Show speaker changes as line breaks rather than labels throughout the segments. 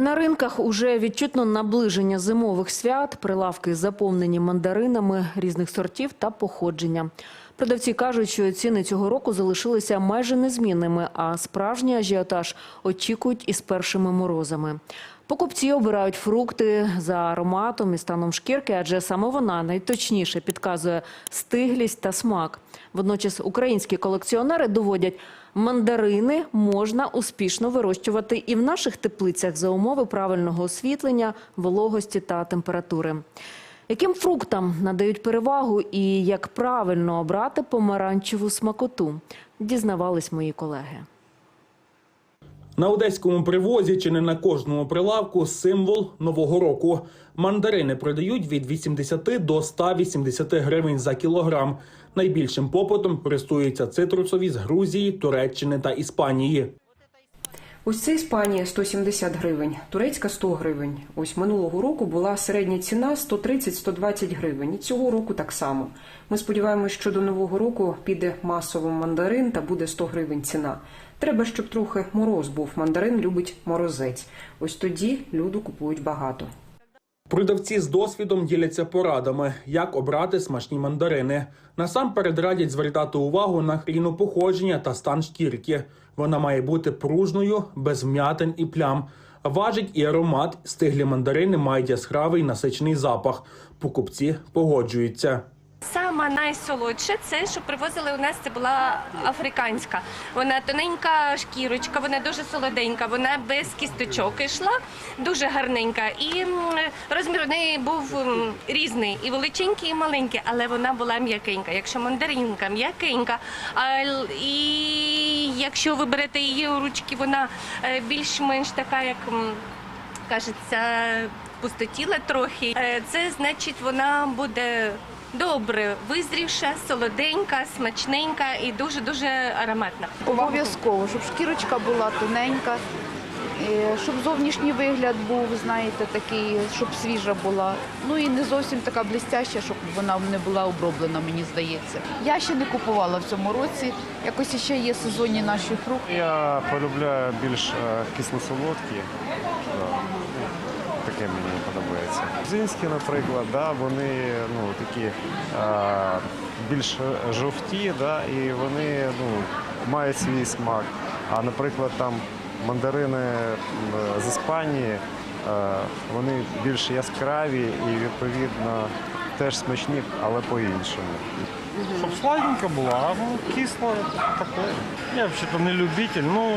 На ринках уже відчутно наближення зимових свят, прилавки заповнені мандаринами різних сортів та походження. Продавці кажуть, що ціни цього року залишилися майже незмінними, а справжній ажіотаж очікують із першими морозами. Покупці обирають фрукти за ароматом і станом шкірки, адже саме вона найточніше підказує стиглість та смак. Водночас українські колекціонери доводять, мандарини можна успішно вирощувати і в наших теплицях за умови правильного освітлення, вологості та температури. Яким фруктам надають перевагу і як правильно обрати помаранчеву смакоту, дізнавались мої колеги.
На одеському привозі чи не на кожному прилавку символ нового року. Мандарини продають від 80 до 180 гривень за кілограм. Найбільшим попитом користуються цитрусові з Грузії, Туреччини та Іспанії.
Ось це Іспанія 170 гривень, турецька 100 гривень. Ось минулого року була середня ціна 130-120 гривень. І цього року так само. Ми сподіваємось, що до нового року піде масово мандарин та буде 100 гривень ціна. Треба, щоб трохи мороз був. Мандарин любить морозець. Ось тоді люду купують багато.
Продавці з досвідом діляться порадами, як обрати смачні мандарини. Насамперед радять звертати увагу на хріну походження та стан шкірки. Вона має бути пружною, без вм'ятин і плям. Важить і аромат. Стиглі мандарини мають яскравий насичений запах. Покупці погоджуються.
Сама найсолодша це, що привозили у нас, це була африканська. Вона тоненька шкірочка, вона дуже солоденька, вона без кісточок йшла, дуже гарненька. І розмір у неї був різний, і величенький, і маленький, але вона була м'якенька. Якщо мандаринка м'якенька, а і якщо ви берете її у ручки, вона е, більш-менш така, як кажеться, пустотіла трохи. Е, Це значить, вона буде добре визрівша, солоденька, смачненька і дуже дуже ароматна.
Обов'язково, щоб шкірочка була тоненька, е, щоб зовнішній вигляд був, знаєте, такий, щоб свіжа була. Ну і не зовсім така блістяща, щоб вона не була оброблена, мені здається. Я ще не купувала в цьому році. Якось ще є сезонні наші фрукти.
Я полюбляю більш е, кисло-солодкі. Таке мені подобається. Зинські, наприклад, да, вони ну, такі а, більш жовті, да, і вони ну, мають свій смак. А, наприклад, там мандарини з Іспанії, вони більш яскраві і відповідно теж смачні, але по-іншому.
Щоб сладенька була, а ну, кисло таке. Я взагалі не любитель, ну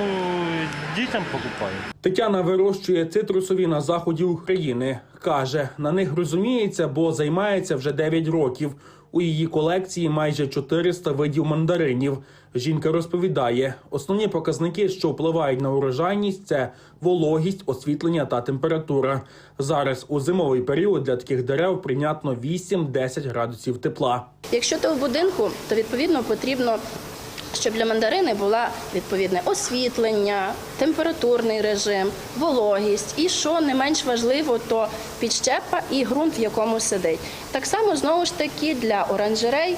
дітям покупаю.
Тетяна вирощує цитрусові на заході України. Каже, на них розуміється, бо займається вже 9 років. У її колекції майже 400 видів мандаринів. Жінка розповідає, основні показники, що впливають на урожайність, це вологість, освітлення та температура. Зараз у зимовий період для таких дерев прийнятно 8-10 градусів тепла.
Якщо ти в будинку, то відповідно потрібно, щоб для мандарини була відповідне освітлення, температурний режим, вологість і що не менш важливо, то підщепа і ґрунт, в якому сидить. Так само знову ж таки для оранжерей.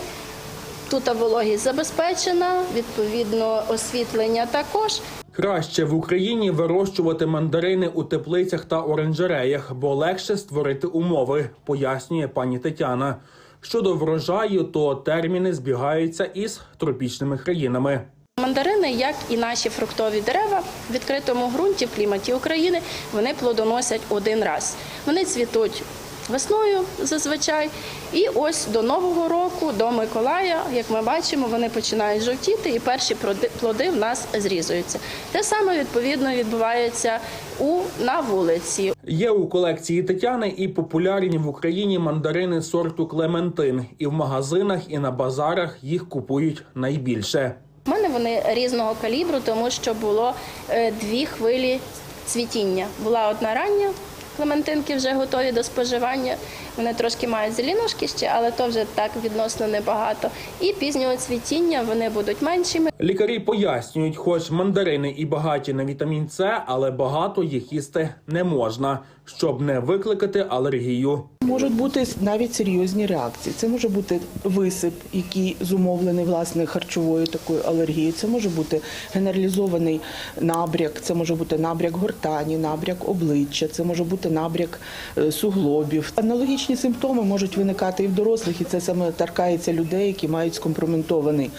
Тут вологість забезпечена, відповідно, освітлення також.
Краще в Україні вирощувати мандарини у теплицях та оранжереях, бо легше створити умови, пояснює пані Тетяна. Щодо врожаю, то терміни збігаються із тропічними країнами.
Мандарини, як і наші фруктові дерева, в відкритому ґрунті в кліматі України вони плодоносять один раз. Вони цвітуть весною зазвичай, і ось до Нового року, до Миколая, як ми бачимо, вони починають жовтіти, і перші плоди- в нас зрізуються. Те саме відповідно відбувається у на вулиці.
Є у колекції Тетяни і популярні в Україні мандарини сорту Клементин. І в магазинах, і на базарах їх купують найбільше.
У мене вони різного калібру, тому що було е, дві хвилі цвітіння. Була одна рання Клементинки вже готові до споживання. Вони трошки мають зеленушки ще, але то вже так відносно небагато. І пізнього цвітіння вони будуть меншими.
Лікарі пояснюють, хоч мандарини і багаті на вітамін С, але багато їх їсти не можна, щоб не викликати алергію.
Можуть бути навіть серйозні реакції. Це може бути висип, який зумовлений власне харчовою такою алергією. Це може бути генералізований набряк, це може бути набряк гортані, набряк обличчя, це може бути набряк е, суглобів. Аналогічні симптоми можуть виникати і в дорослих, і це саме торкається людей, які мають скомпроментований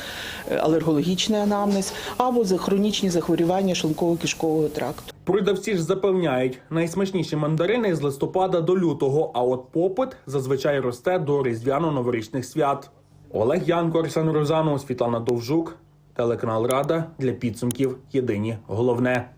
е, алергологічний анамнез або за хронічні захворювання шлунково-кишкового тракту.
Продавці ж запевняють, найсмачніші мандарини з листопада до лютого, а от попит зазвичай росте до різдвяно-новорічних свят. Олег Янко, Арсен Розанов, Світлана Довжук, телеканал Рада для підсумків. Єдині головне.